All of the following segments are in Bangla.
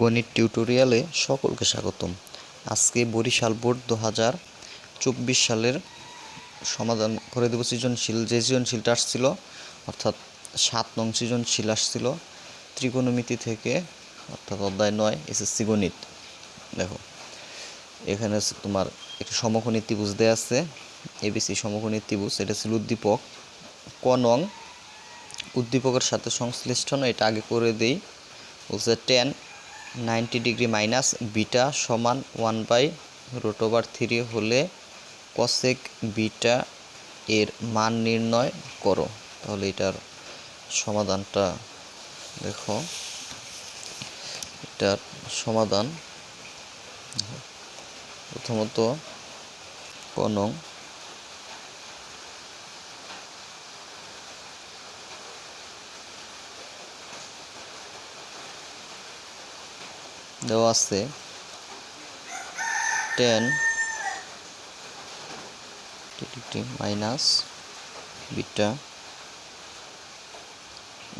গণিত টিউটোরিয়ালে সকলকে স্বাগতম। আজকে বরিশাল বোর্ড দু হাজার চব্বিশ সালের সমাধান করে দেব সৃজনশীল, যে সৃজনশীলটা আসছিল, অর্থাৎ সাত নং সৃজনশীল আসছিল, ত্রিকোণমিতি থেকে অর্থাৎ অধ্যায় নয়, এসএসসি গণিত। দেখো, এখানে তোমার একটি সমকোণী ত্রিভুজ দেয়া আছে, এবিসি সমকোণী ত্রিভুজ, এটা ছিল উদ্দীপক। ক নং, উদ্দীপকের সাথে সংশ্লিষ্ট নয়, এটা আগে করে দেই। বলছে tan ninety degree minus beta সমান one by root over three হলে কসেক বিটা এর মান নির্ণয় করো। তাহলে এটার সমাধানটা দেখো। এটার সমাধান প্রথমত কোন দেওয়া আছে। Tan minus beta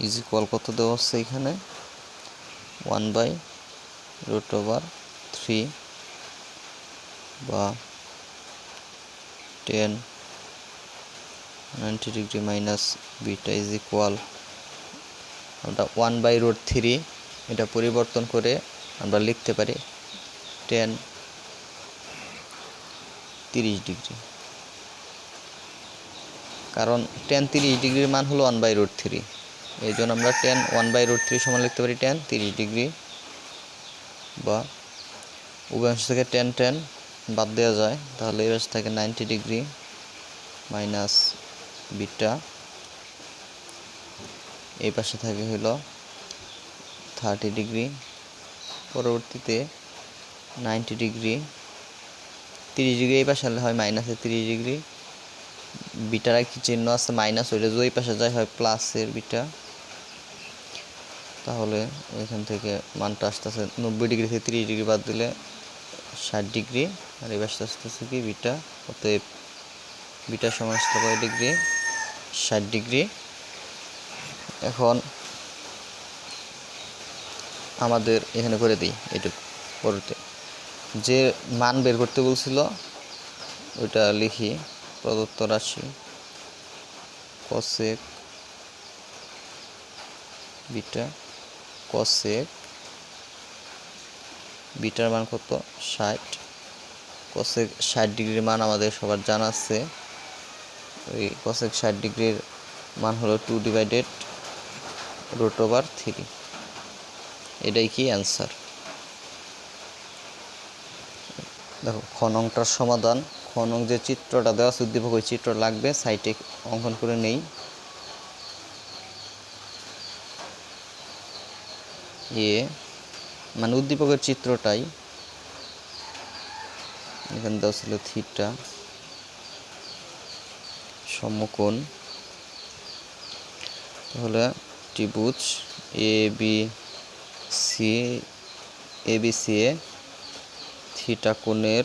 is equal কত দেওয়া আছে এখানে? One by root over three বা tan, ninety degree minus beta is equal আমরা ওয়ান বাই রুট থ্রি এটা পরিবর্তন করে আমরা লিখতে পারি টেন তিরিশ ডিগ্রি। কারণ টেন তিরিশ ডিগ্রির মান হলো ওয়ান বাই রুট থ্রি এই জন্য আমরা tan one by root three সমান লিখতে পারি টেন তিরিশ ডিগ্রি বা উভয়াংশ থেকে টেন টেন বাদ দেওয়া যায়। তাহলে পাশে থাকে নাইনটি ডিগ্রি মাইনাস বিটা। এই পাশে থাকে হলো থার্টি ডিগ্রি। পরবর্তীতে নাইনটি ডিগ্রি, তিরিশ ডিগ্রি এই পাশে হয় মাইনাসের তিরিশ ডিগ্রি, বিটার কি চিহ্ন আছে মাইনাস হইলে যদি ওই পাশে যায় হয় প্লাসের বিটা। তাহলে এখান থেকে মানটা আসতেছে নব্বই ডিগ্রি থেকে তিরিশ ডিগ্রি বাদ দিলে ষাট ডিগ্রি, আর এই পাশে আসতেছে কি বিটা, অতএব বিটা সমান আসলে কয় ডিগ্রি, ষাট ডিগ্রি। এখন আমাদের এখানে করে দিই এটুকু পরতে যে মান বের করতে বলছিল, ওইটা লিখি, প্রদত্ত রাশি কসেক বিটা কসেক বিটার মান কত? ষাট। কসেক ষাট ডিগ্রির মান আমাদের সবার জানা আছে। ওই কসেক ষাট ডিগ্রির মান হলো two divided root over three এটাই কি অ্যান্সার দেখো খনংটার সমাধান। খনং যে চিত্রটা দেওয়া উদ্দীপক, ওই চিত্র লাগবে। সাইটে অঙ্কন করে নেই। এ মানে উদ্দীপকের চিত্রটাই। এখানে দেওয়া ছিল থিটা সমকোণ। তাহলে ত্রিভুজ A, B C A B C A theta কোণের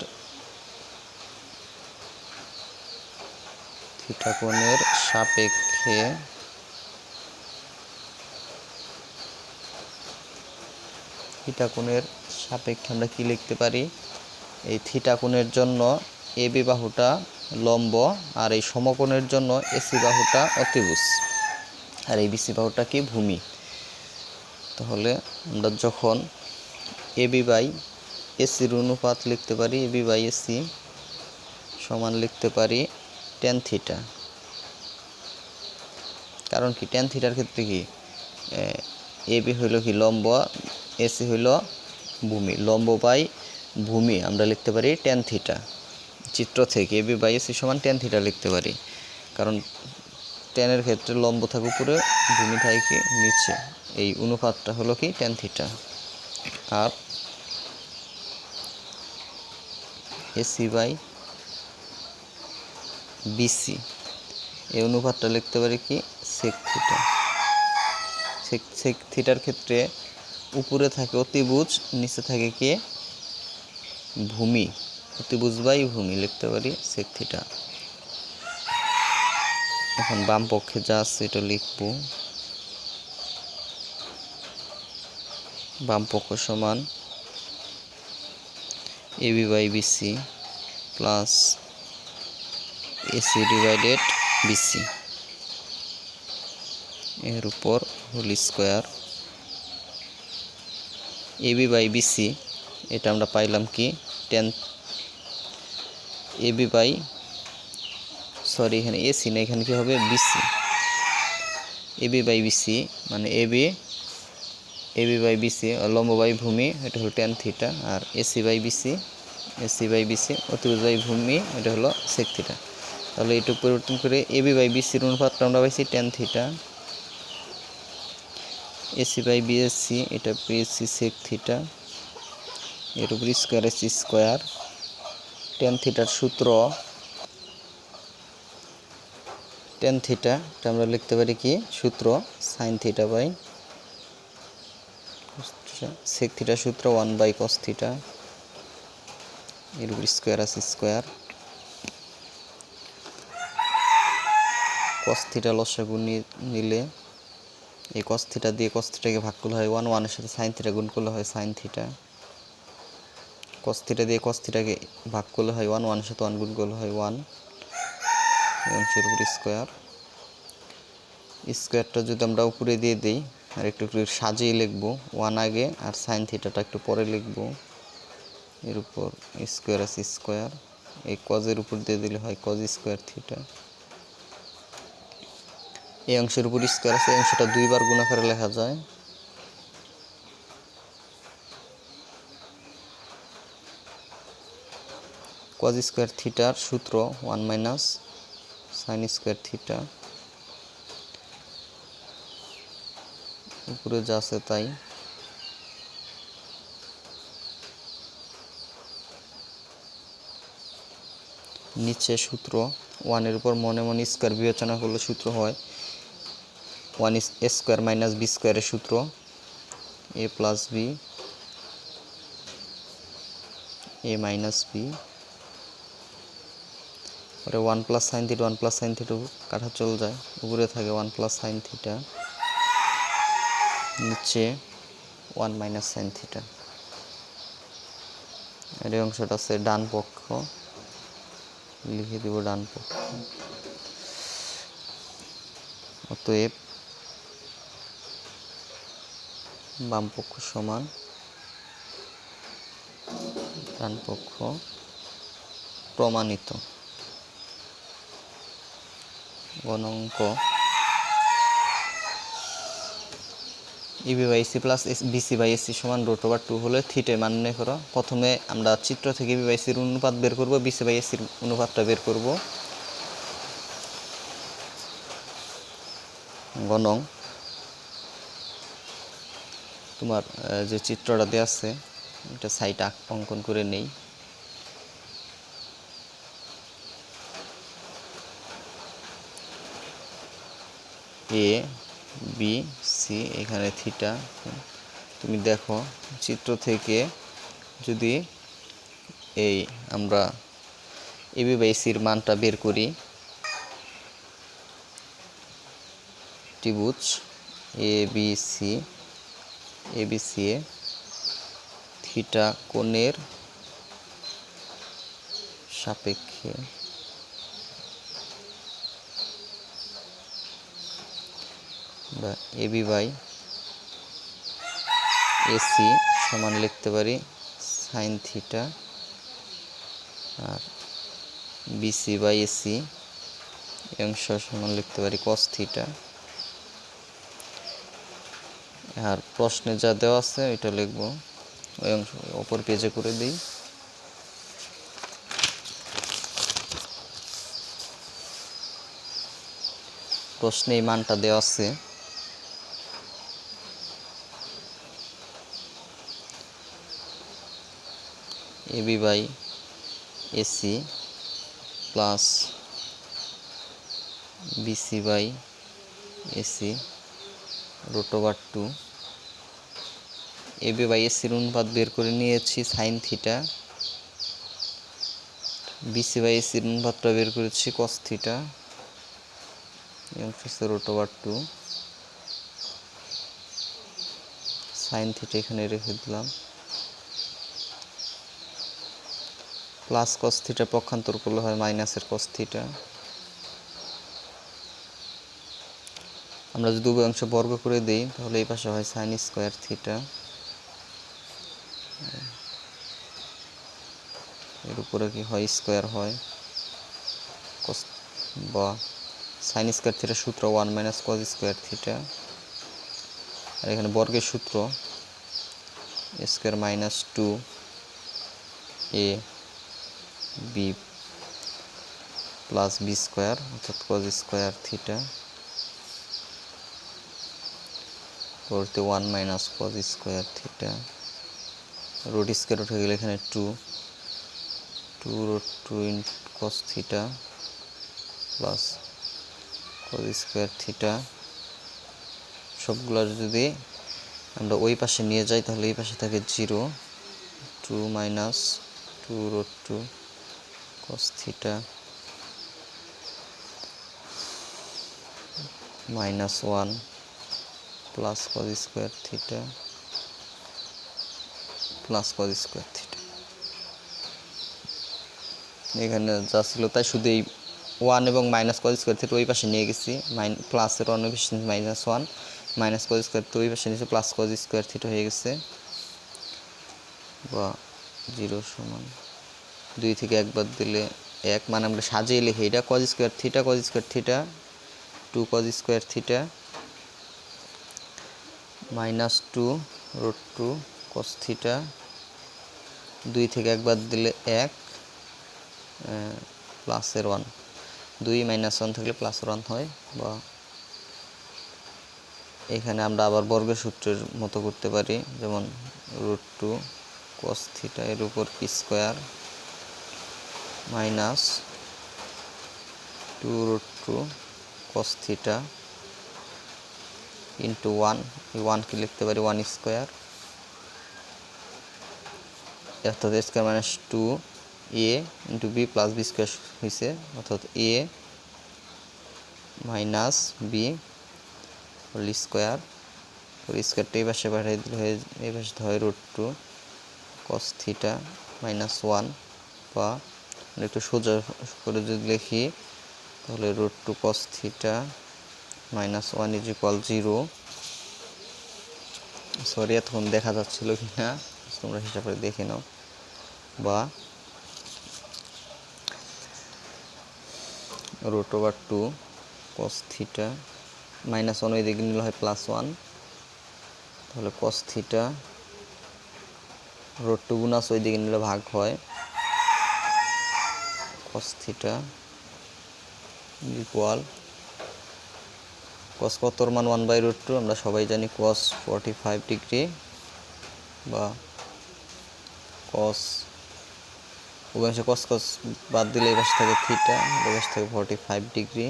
থিটা কোণের সাপেক্ষে থিটা কোণের সাপেক্ষে আমরা কি লিখতে পারি? এই থিটা জন্য এ বি বাহুটা লম্ব আর এই সমকোণের জন্য এসি বাহুটা অতিভুজ। আর এই বিসি বাহুটা কি? ভূমি। তাহলে আমরা যখন এ বি বাই এসির অনুপাত লিখতে পারি, এ বি বাই এসি সমান লিখতে পারি টেন থিটা কারণ কি? টেন থিটার ক্ষেত্রে কি? এ বি হইল কি? লম্ব, এসি হইল ভূমি। লম্ব বাই ভূমি আমরা লিখতে পারি টেন থিটা চিত্র থেকে এ বি বাই এসি সমান টেন থিটা লিখতে পারি। কারণ টেনের ক্ষেত্রে লম্ব থাকে উপরে, ভূমি থাকে নিচে। এই অনুপাতটা হলো কি টেন থিটা আর এসি বাই বিসি এই অনুপাতটা লিখতে পারি কি সেক থিটা সেক সেক থিটার ক্ষেত্রে উপরে থাকে অতিভুজ, নিচে থাকে কি ভূমি। অতিভুজ বাই ভূমি লিখতে পারি সেক থিটা এখন বাম পক্ষে যা আছে এটা লিখব। বাম পক্ষ সমান AB by BC plus AC divided BC এর উপর whole square AB by BC এটা আমরা পাইলাম কি? টেন এবি বাই সরি এখানে এসি না, এখানে কি হবে? বিসি এবি বাই বিসি মানে এবি এবি বাই বিসি লম্ব বাই ভূমি, এটা হলো tan theta R AC by BC AC by BC অতিভুজ বাই ভূমি, এটা হলো সেক থিটা তাহলে এটা পরিবর্তন করে এবি বাই বিসির অনুপাতটা আমরা পাইছি tan theta AC by BSC এটা বিএসসি সেক থিটা এর উপর স্কোয়ার এসি স্কোয়ার টেন থিটার সূত্র। টেন থিটা এটা আমরা লিখতে পারি কি? সূত্র sine theta by sec theta সূত্র ওয়ান বাই কস থিটা এর উপর স্কোয়ার আছে স্কোয়ার কস থিটা লসাগু নিলে, এই কস থিটা দিয়ে কস থিটাকে ভাগ করলে হয় ওয়ান ওয়ানের সাথে সাইন থিটা গুণ করলে হয় সাইন থিটা কস থিটা দিয়ে কস থিটাকে ভাগ করলে হয় ওয়ান ওয়ানের সাথে ওয়ান গুণ করলে হয় ওয়ান অংশের উপর স্কোয়ার স্কোয়ারটা যদি আমরা উপরে দিয়ে দিই আর একটু একটু সাজিয়ে লিখব ওয়ান আগে আর সাইন থিটাটা একটু পরে লিখব। এর উপর স্কোয়ার আছে স্কোয়ার এই কজের উপর দিয়ে দিলে হয় কজ স্কোয়ার থিটা এই অংশের উপর স্কোয়ার আছে, এই অংশটা দুইবার গুণ আকারে লেখা যায়। কজ স্কোয়ার থিটার সূত্র one minus sine square theta উপরে যা আছে তাই। নিচে সূত্র, ওয়ানের উপর মনে মনে স্কোয়ার বিবেচনা করলে সূত্র হয়। One A square minus B স্কোয়ারের সূত্র, A plus B, A minus B. One plus sine theta one plus sine theta কাঠা চলে যায়, উপরে থাকে ওয়ান প্লাস সাইন থিটা নিচে ওয়ান মাইনাস সাইন থিটা। এর অংশটা আছে ডান পক্ষ। লিখে দিব ডান পক্ষ। অতএব বাম পক্ষ সমান ডান পক্ষ প্রমাণিত। গণাঙ্ক EB by C plus S BC by AC সমান রোট ওভার টু হলে থিটে মান নির্ণয় করো। প্রথমে আমরা চিত্র থেকে ইবি বাই সির অনুপাত বের করব বিসি বাই এসির অনুপাতটা বের করব। গণং। তোমার যে চিত্রটা দেওয়া আছে, এটা সাইট অঙ্কন করে নেই। এ বি সি এখানে থিটা তুমি দেখো, চিত্র থেকে যদি এই আমরা এবি বাই সির মানটা বের করি, ত্রিভুজ A B C A B C A theta কোণের সাপেক্ষে বা এবি বাই এসি সমান লিখতে পারি সাইন থিটা আর বিসি বাই এসি অংশ সমান লিখতে পারি কস থিটা আর প্রশ্নে যা দেওয়া আছে এটা লিখব। ওই অংশ অপর পেজে করে দিই। প্রশ্নে এই মানটা দেওয়া আছে। AB by AC plus BC by AC root over two. AB by এসির অনুপাত বের করে নিয়েছি সাইন থিটা। বিসি বাই এসির অনুপাতটা বের করেছি cos theta. Root over two. Sine theta এখানে রেখে দিলাম। প্লাস কস থিটা পক্ষান্তর করলে হয় মাইনাসের কস থিটা আমরা যদি উভয় অংশ বর্গ করে দিই, তাহলে এই পাশে হয় সাইন স্কোয়ার থিটা এর উপরে কি হয় স্কোয়ার হয়? cos বা সাইন স্কোয়ার থিটা সূত্র one minus cos square theta আর এখানে বর্গের সূত্র square minus two A B plus B square অর্থাৎ কস স্কোয়ার থিটা পরতে one minus cos square theta root square উঠে গেলে এখানে two two root two in cos theta plus cos square theta সবগুলো যদি আমরা ওই পাশে নিয়ে যাই তাহলে এই পাশে থাকে zero two minus two root two cos theta minus one plus cos square theta plus cos square theta এখানে যা ছিল তাই শুধু এই ওয়ান এবং মাইনাস কস স্কোয়ার থিটা ওই পাশে নিয়ে গেছি। মাইন প্লাসের one minus one minus cos square তো ওই পাশে নিয়েছে প্লাস কস স্কোয়ার থিটা হয়ে গেছে। বা জিরো সমান দুই থেকে একবার দিলে এক মানে আমরা সাজিয়ে লিখি। এটা cos square theta cos square theta two cos square theta minus two root two cos theta দুই থেকে একবার দিলে এক প্লাসের ওয়ান দুই মাইনাস ওয়ান থাকলে প্লাসের ওয়ান হয়, বা এখানে আমরা আবার বর্গের সূত্রের মতো করতে পারি, যেমন রুট টু কস থিটা এর উপর P square minus two root two cos theta into one. এই ওয়ানকে লিখতে পারি ওয়ান স্কোয়ার। অর্থাৎ square minus two A into B plus B square হয়েছে অর্থাৎ A minus B whole square. Whole স্কোয়ারটা এই পাশে পাঠিয়ে দিলে হয়ে এই পাশে হয় root two cos theta minus one বা একটু সোজা করে যদি লিখি, তাহলে root two cos theta minus one is equal zero sorry এতক্ষণ দেখা যাচ্ছিল কি না তোমরা হিসাব করে দেখে নাও। বা root over two cos theta minus one ওই দিকে নিলে হয় প্লাস ওয়ান তাহলে কস থিটা রোড টু গুণাস ওই দিকে নিলে ভাগ হয়। কস থিটা ইকুয়াল কস কতর মান ওয়ান বাই রুট টু আমরা সবাই জানি কস ফর্টি ফাইভ ডিগ্রি বা কস ওখানে কস কস বাদ দিলে পাশে থাকে থিটা পাশে থাকে ফর্টি ফাইভ ডিগ্রি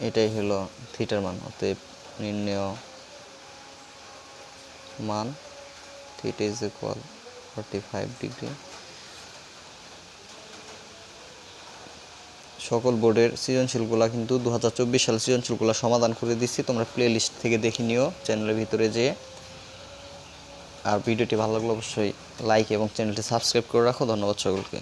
এটাই হলো থিটার মান, অতএব নির্ণয় মান theta is equal forty five degree সকল বোর্ডের সৃজনশীলগুলা কিন্তু দু হাজার চব্বিশ সালে সৃজনশীলগুলো সমাধান করে দিচ্ছি। তোমরা প্লে লিস্ট থেকে দেখে নিও চ্যানেলের ভিতরে যেয়ে। আর ভিডিওটি ভালো লাগলে অবশ্যই লাইক এবং চ্যানেলটি সাবস্ক্রাইব করে রাখো। ধন্যবাদ সকলকে।